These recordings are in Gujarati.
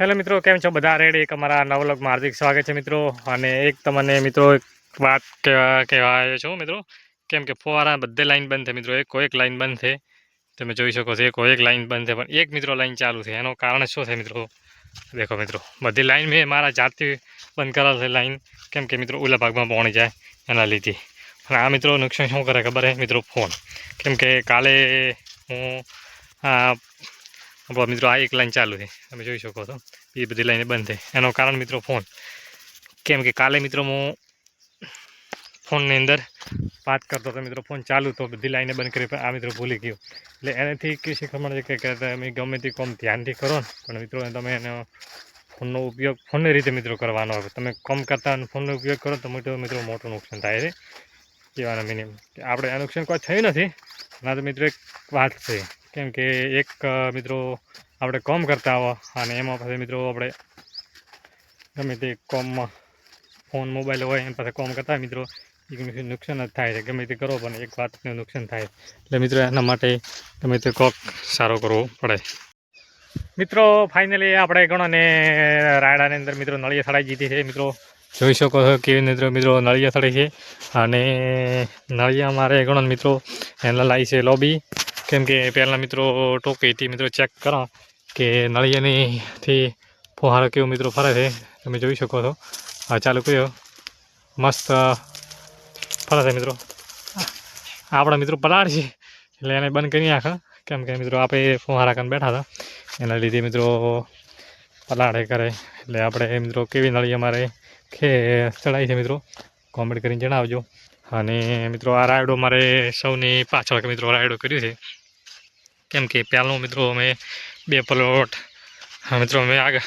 હેલો મિત્રો, કેમ છો બધા? રેડી એક અમારા નવલોકમાં હાર્દિક સ્વાગત છે મિત્રો. અને એક તમને મિત્રો એક વાત કહેવા કહેવા આવ્યો છું મિત્રો. કેમ કે ફુવારા બધે લાઈન બંધ છે મિત્રો. એક એક લાઈન બંધ છે. તમે જોઈ શકો છો એકો એક લાઈન બંધ છે, પણ એક મિત્રો લાઈન ચાલુ છે. એનું કારણ શું છે મિત્રો? દેખો મિત્રો, બધી લાઈન મેં મારા જાતથી બંધ કરેલ છે લાઈન. કેમ કે મિત્રો ઓલા ભાગમાં પહોંચી જાય એના લીધે. અને આ મિત્રો નુકસાન શું કરે ખબર છે મિત્રો ફોન. કેમ કે કાલે હું આપણો મિત્રો, આ એક લાઈન ચાલુ છે. તમે જોઈ શકો છો. એ બધી લાઈન બંધ થઈ એનું કારણ મિત્રો ફોન કેમ કે કાલે મિત્રો હું ફોનની અંદર વાત કરતો હતો. મિત્રો ફોન ચાલુ તો બધી લાઈને બંધ કરી આ મિત્રો ભૂલી ગયો. એટલે એનાથી કેવી શીખવા મળે છે કે તમે ગમે તે કોમ ધ્યાનથી કરો ને. પણ મિત્રો તમે એનો ફોનનો ઉપયોગ ફોનની રીતે મિત્રો કરવાનો હોય. તમે કોમ કરતા ફોનનો ઉપયોગ કરો તો મિત્રો મિત્રો મોટું નુકસાન થાય છે. કહેવાના મિનિમમ આપણે આ નુકસાન કોઈ થયું નથી. ના તો મિત્રો, એક વાત છે. કેમ કે એક મિત્રો આપણે કોમ કરતા હો અને એમાં પાસે મિત્રો આપણે ગમે તે કોમમાં ફોન, મોબાઈલ હોય એમ પાસે કોમ કરતા મિત્રો એક નુકસાન જ થાય છે. ગમે તે કરો પણ એક વાતનું નુકસાન થાય. એટલે મિત્રો, એના માટે ગમે તે કોક સારો કરવો પડે. મિત્રો ફાઇનલી આપણે ગણોને રાયડાની અંદર મિત્રો નળિયા થડાઈ જીતી છે. મિત્રો, જોઈ શકો છો કેવી મિત્રો મિત્રો નળિયા થડી છે. અને નળિયા મારે ગણો મિત્રો, એના લાવી છે લોબી. કેમ કે પહેલાં મિત્રો ટોકી હતી, મિત્રો ચેક કરો કે નળિયાનીથી ફુહારો કેવો મિત્રો ફરે છે, તમે જોઈ શકો છો. હા, ચાલુ કર્યો. મસ્ત ફરે છે મિત્રો. આપણા મિત્રો પલાળ છે, એટલે એને બંધ કરી નાખે. કેમ કે મિત્રો આપણે ફુહારા કરીને બેઠા હતા, એના લીધે મિત્રો પલાળે કરે. એટલે આપણે મિત્રો કેવી નળી અમારે ખે ચડાવી છે મિત્રો. કોમેન્ટ કરીને જણાવજો. અને મિત્રો આ રાયડો મારે સૌની પાછળ મિત્રો રાયડો કર્યું છે. કેમ કે પહેલો મિત્રો અમે બે પ્લોટ મિત્રો અમે આગળ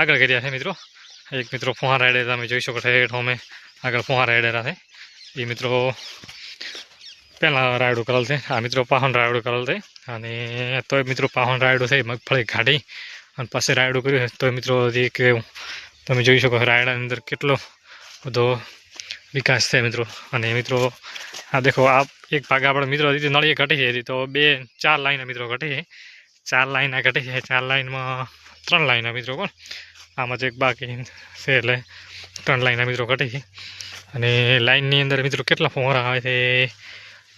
આગળ કર્યા છે મિત્રો. એક મિત્રો ફુહાર રાયડે તમે જોઈ શકો છો હેઠો અમે આગળ ફુહાર રાયડેલા છે. એ મિત્રો પહેલાં રાયડું કરેલ છે, આ મિત્રો પાહન રાયડું કરેલ છે. અને તોય મિત્રો પાહન રાયડું છે મગફળી કાઢી અને પાસે રાયડું કર્યું તોય મિત્રો હજી કે તમે જોઈ શકો રાયડાની અંદર કેટલો બધો વિકાસ છે મિત્રો. અને મિત્રો, આ દેખો, આ એક ભાગ આપણે મિત્રો હતી નળીએ ઘટી છે તો બે, ચાર લાઈન મિત્રો ઘટી છે. ચાર લાઈન ઘટી છે, ચાર લાઈનમાં ત્રણ લાઈન મિત્રો કોણ આમાં જ એક બાકી છે એટલે ત્રણ લાઈન મિત્રો ઘટી છે. અને લાઈનની અંદર મિત્રો કેટલા ફોરા આવે છે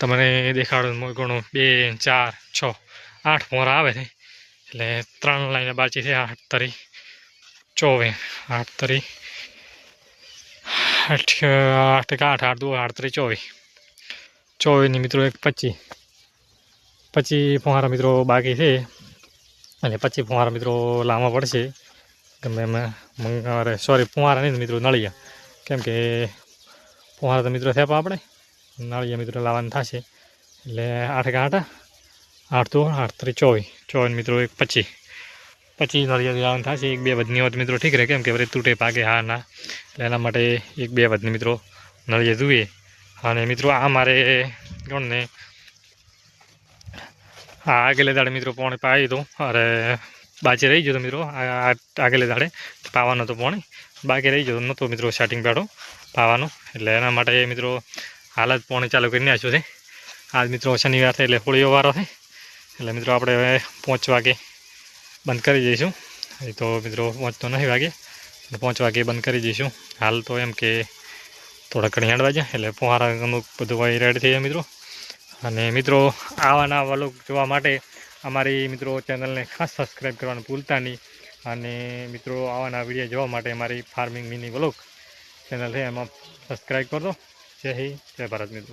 તમને દેખાડો ગણો. બે, ચાર, છ, આઠ ફોરા આવે છે. એટલે ત્રણ લાઈન બાકી છે, આઠ તરી ચોવીસ, આઠ તરી આઠ આઠ એક આઠ આઠ દો, આઠ તરી ચોવીસ. ચોવીસની મિત્રો એક, પચીસ. પછી ફુહારા મિત્રો બાકી છે. અને પછી ફુહારા મિત્રો લાંબા પડશે. ગમે એમાં મંગારે સોરી ફુહારા નહીં મિત્રો, નળિયા. કેમ કે ફુહારા તો મિત્રો થયા આપણે. નળિયા મિત્રો લાવવાનું થશે. એટલે આઠ એક આઠ આઠ દો, આઠ ત્રણ ચોવીસ. ચોવીસ મિત્રો એક, પચીસ. પચીસ નળિયા લાવવાનું થશે. એક બે વધની હોત મિત્રો, ઠીક રહે. કેમ કે તૂટે પાકે હા ના. એટલે એના માટે એક બે વધની મિત્રો નળિયા જોઈએ અને મિત્રો, આ મારે કોણ ને? આ આગલે દાડે મિત્રો પાણી પાવી દો અરે બાજે રહી જતો મિત્રો. આ આગલે દાડે પાવાનો તો પાણી. બાકી રહી જતો નહોતો મિત્રો સ્ટાર્ટિંગ પાડો, પાવાનું. એટલે એના માટે મિત્રો હાલ જ પાણી ચાલુ કરીને આવ્યો છે. આજ મિત્રો શનિવાર છે એટલે હોળીઓ વારો છે. એટલે મિત્રો, આપણે હવે પાંચ વાગે બંધ કરી દઈશું. એ તો મિત્રો પહોંચતો નહીં વાગે. પાંચ વાગે બંધ કરી દઈશું. હાલ તો એમ કે થોડા ઘણી જાય એટલે ફુહારા અમુક બધું હોય રેડ થઈ જાય મિત્રો. અને મિત્રો આવાના વલોગ જોવા માટે અમારી મિત્રો ચેનલને ખાસ સબસ્ક્રાઈબ કરવાનું ભૂલતા નહીં. અને મિત્રો આવાના વીડિયો જોવા માટે અમારી ફાર્મિંગ મિની વલોગ ચેનલ છે, એમાં સબસ્ક્રાઈબ કરજો. જય હિન્દ, જય ભારત મિત્રો.